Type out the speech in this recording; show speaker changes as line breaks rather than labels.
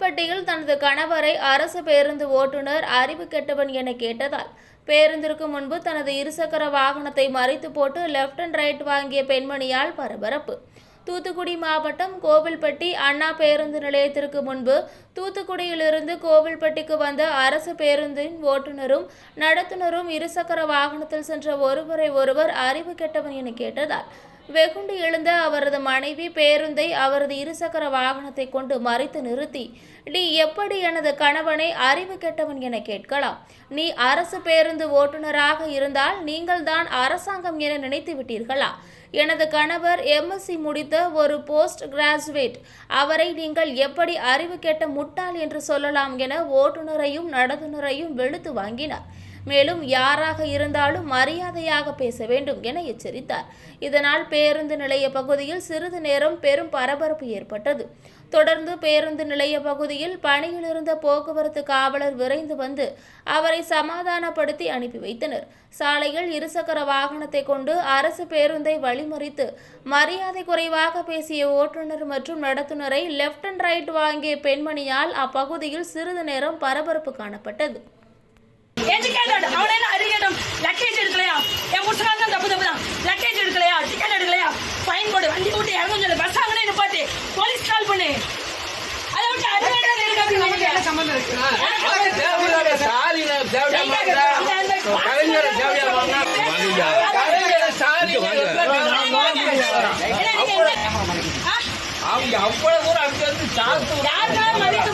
கோவில்பட்டியில் தனது கணவரை அரசு பேருந்து ஓட்டுநர் அறிவு கெட்டவன் என கேட்டதால் பேருந்திற்கு முன்பு தனது இருசக்கர வாகனத்தை மறைத்து போட்டு லெஃப்ட் அண்ட் ரைட் வாங்கிய பெண்மணியால் பரபரப்பு. தூத்துக்குடி மாவட்டம் கோவில்பட்டி அண்ணா பேருந்து நிலையத்திற்கு முன்பு தூத்துக்குடியிலிருந்து கோவில்பட்டிக்கு வந்த அரசு பேருந்தின் ஓட்டுநரும் நடத்துனரும் இருசக்கர வாகனத்தில் சென்ற ஒருவரை ஒருவர் அறிவு கெட்டவன் என கேட்டதால் வெகுண்டு எழுந்த அவரது மனைவி பேருந்தை அவரது இருசக்கர வாகனத்தை கொண்டு மறைத்து நிறுத்தி நீ எப்படி எனது கணவனை அறிவு கெட்டவன் என கேட்கலாம்? நீ அரசு பேருந்து ஓட்டுநராக இருந்தால் நீங்கள்தான் அரசாங்கம் என நினைத்து விட்டீர்களா? எனது கணவர் எம்எஸ்சி முடித்த ஒரு போஸ்ட் கிராஜுவேட் அவரை நீங்கள் எப்படி அறிவு கெட்ட முட்டாள் என்று சொல்லலாம் என ஓட்டுநரையும் நடத்துனரையும் வெளுத்து வாங்கினார். மேலும் யாராக இருந்தாலும் மரியாதையாக பேச வேண்டும் என எச்சரித்தார். இதனால் பேருந்து நிலைய பகுதியில் சிறிது நேரம் பெரும் பரபரப்பு ஏற்பட்டது. தொடர்ந்து பேருந்து நிலைய பகுதியில் பணியில் இருந்த போக்குவரத்து காவலர் விரைந்து வந்து அவரை சமாதானப்படுத்தி அனுப்பி வைத்தனர். சாலையில் இருசக்கர வாகனத்தை கொண்டு அரசு பேருந்தை வழிமறித்து மரியாதை குறைவாக பேசிய ஓட்டுநர் மற்றும் நடத்துனரை லெஃப்ட் அண்ட் ரைட் வாங்கிய பெண்மணியால் அப்பகுதியில் சிறிது நேரம் பரபரப்பு காணப்பட்டது.
எஜுகேட்டட் அவனே அறியட்டும் லக்கேஜ் எடுக்கலையா? என் புருஷனாக தான் தப்பு தப்பு தான் லக்கேஜ் எடுக்கலையா? டிக்கெட் எடுக்கலையா? ஃபைன் போடு. வண்டி விட்டு இறங்கும் சொல்லு. பஸ் அங்கே நிப்பாட்டு. போலீஸ் கால் பண்ணு. அதை விட்டு அறிவேட்டது இருக்கு? சம்மந்தம்
அவங்க அவ்வளவு தூரம் அங்க இருந்து
மதித்து